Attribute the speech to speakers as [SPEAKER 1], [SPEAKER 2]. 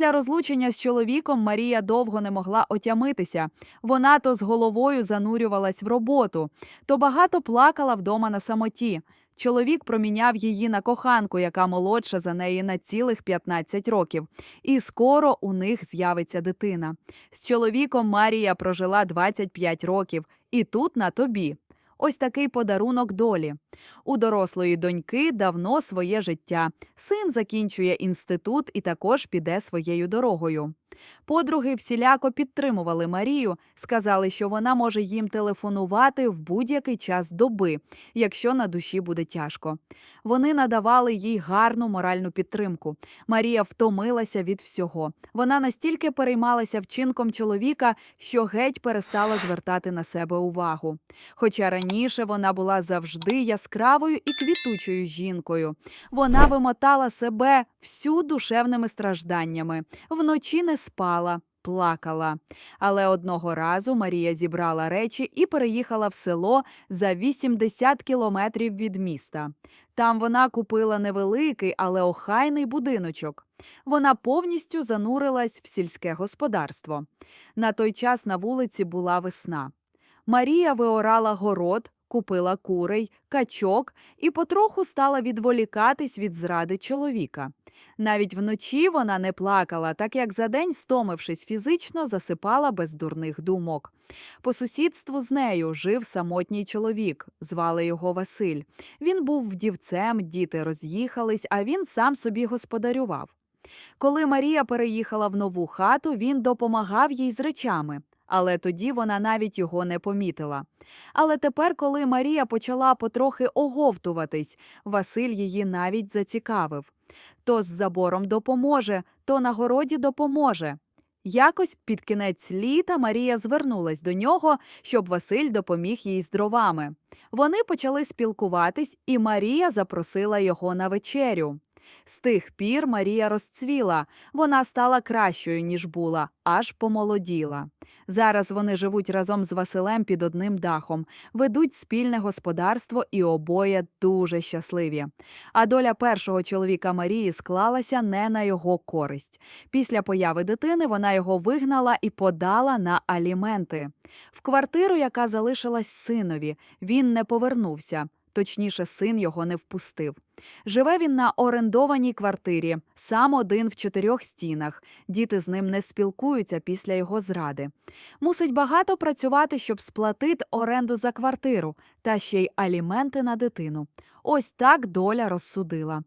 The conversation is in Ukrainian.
[SPEAKER 1] Після розлучення з чоловіком Марія довго не могла отямитися. Вона то з головою занурювалась в роботу, то багато плакала вдома на самоті. Чоловік проміняв її на коханку, яка молодша за неї на цілих 15 років. І скоро у них з'явиться дитина. З чоловіком Марія прожила 25 років, і тут на тобі. Ось такий подарунок долі. У дорослої доньки давно своє життя. Син закінчує інститут і також піде своєю дорогою. Подруги всіляко підтримували Марію, сказали, що вона може їм телефонувати в будь-який час доби, якщо на душі буде тяжко. Вони надавали їй гарну моральну підтримку. Марія втомилася від всього. Вона настільки переймалася вчинком чоловіка, що геть перестала звертати на себе увагу. Хоча раніше вона була завжди яскравою і квітучою жінкою. Вона вимотала себе всю душевними стражданнями. Вночі не спала, плакала. Але одного разу Марія зібрала речі і переїхала в село за 80 кілометрів від міста. Там вона купила невеликий, але охайний будиночок. Вона повністю занурилась в сільське господарство. На той час на вулиці була весна. Марія виорала город, купила курей, качок і потроху стала відволікатись від зради чоловіка. Навіть вночі вона не плакала, так як за день, стомившись фізично, засипала без дурних думок. По сусідству з нею жив самотній чоловік, звали його Василь. Він був вдівцем, діти роз'їхались, а він сам собі господарював. Коли Марія переїхала в нову хату, він допомагав їй з речами, але тоді вона навіть його не помітила. Але тепер, коли Марія почала потрохи оговтуватись, Василь її навіть зацікавив. То з забором допоможе, то на городі допоможе. Якось під кінець літа Марія звернулась до нього, щоб Василь допоміг їй з дровами. Вони почали спілкуватись, і Марія запросила його на вечерю. З тих пір Марія розцвіла, вона стала кращою, ніж була, аж помолоділа. Зараз вони живуть разом з Василем під одним дахом, ведуть спільне господарство і обоє дуже щасливі. А доля першого чоловіка Марії склалася не на його користь. Після появи дитини вона його вигнала і подала на аліменти. В квартиру, яка залишилась синові, він не повернувся. Точніше, син його не впустив. Живе він на орендованій квартирі, сам один в чотирьох стінах. Діти з ним не спілкуються після його зради. Мусить багато працювати, щоб сплатити оренду за квартиру та ще й аліменти на дитину. Ось так доля розсудила.